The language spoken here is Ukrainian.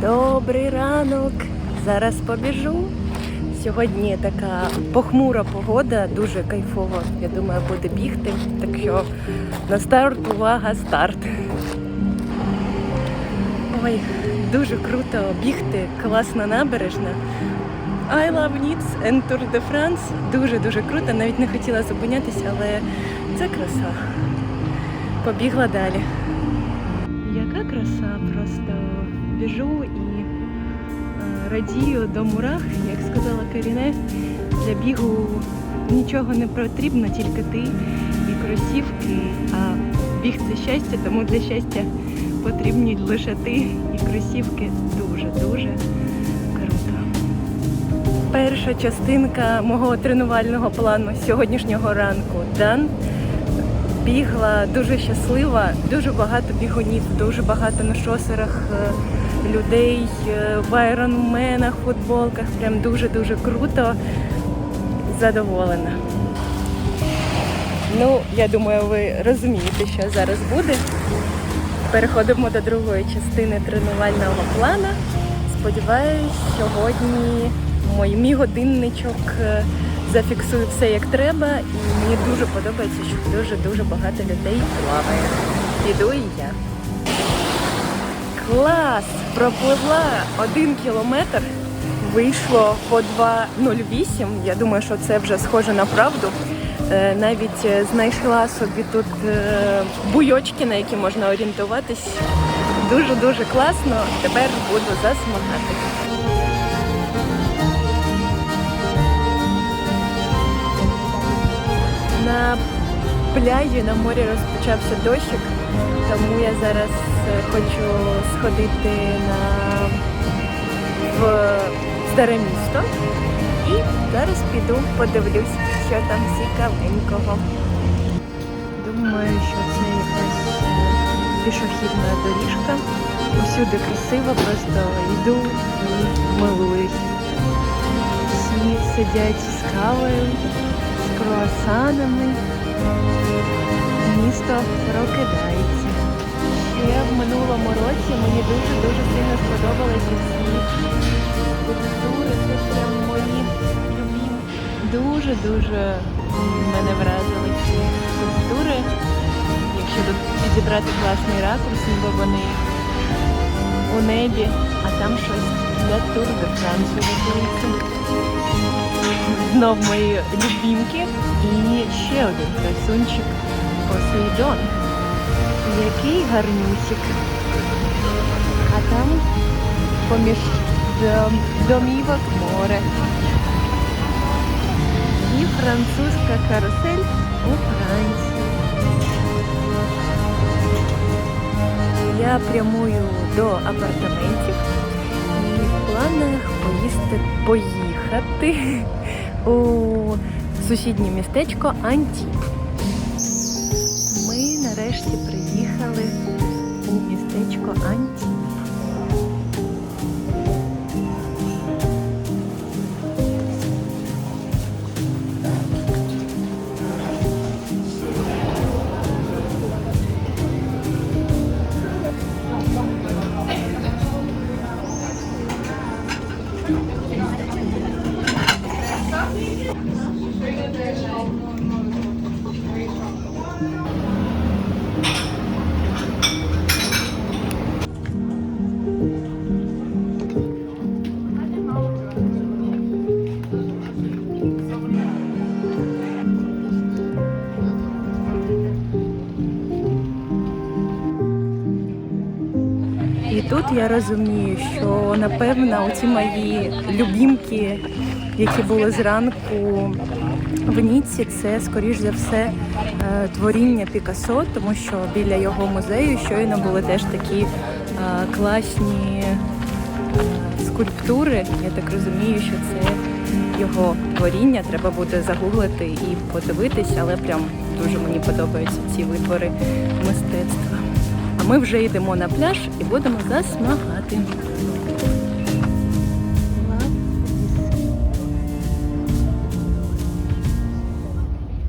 Добрий ранок. Зараз побіжу. Сьогодні така похмура погода, дуже кайфово. Я думаю, буде бігти. Так що на старт, увага, старт. Ой, дуже круто бігти, класна набережна. I love Nice and Tour de France. Дуже-дуже круто. Навіть не хотіла зупинятися, але це краса. Побігла далі. Яка краса, просто біжу і е, радію до мурах, як сказала Каріне, для бігу нічого не потрібно, тільки ти і кросівки. А біг це щастя, тому для щастя потрібні лише ти і кросівки. Дуже-дуже. Перша частинка мого тренувального плану сьогоднішнього ранку дан. Бігла дуже щаслива, дуже багато бігунів, дуже багато на шосерах е, людей е, в айронменах, футболках. Прям дуже-дуже круто. Задоволена. Ну, я думаю, ви розумієте, що зараз буде. Переходимо до другої частини тренувального плану. Сподіваюсь, сьогодні мій, мій годинничок е, зафіксує все як треба, і мені дуже подобається, що дуже-дуже багато людей плаває. Піду і я. Клас! Пропливла один кілометр. Вийшло по 2.08. Я думаю, що це вже схоже на правду. Е, Навіть е, знайшла собі тут е, буйочки, на які можна орієнтуватись. Дуже-дуже класно. Тепер буду засмагати. На пляжі на морі розпочався дощик, тому я зараз е, хочу сходити на в старе місто і зараз піду, подивлюсь, що там цікавенького. Думаю, що це якась е, пішохідна доріжка. Усюди красиво, просто йду і милуюсь. Всі сидять з кавою, з круасанами. Місто прокидається. Минулому році мені дуже-дуже сильно сподобалися ці скульптури. Це прям мої любимі. Дуже-дуже мене вразили ці скульптури. Якщо тут підібрати класний ракурс, ніби вони у небі, а там щось для Тур де Францію готується. Знов мої любімки і ще один красунчик Посейдон. Який гарнюсик. А там поміж дом- домівок море. І французька карусель у Франції. Я прямую до апартаментів і в планах поїсти, поїхати у сусіднє містечко Антіп. Нарешті приїхали у містечко Антіп. І тут я розумію, що напевно оці мої любімки, які були зранку в Ніці, це скоріш за все е, творіння Пікассо, тому що біля його музею щойно були теж такі е, класні е, скульптури. Я так розумію, що це його творіння. Треба буде загуглити і подивитись, але прям дуже мені подобаються ці витвори мистецтва. Ми вже йдемо на пляж і будемо засмагати.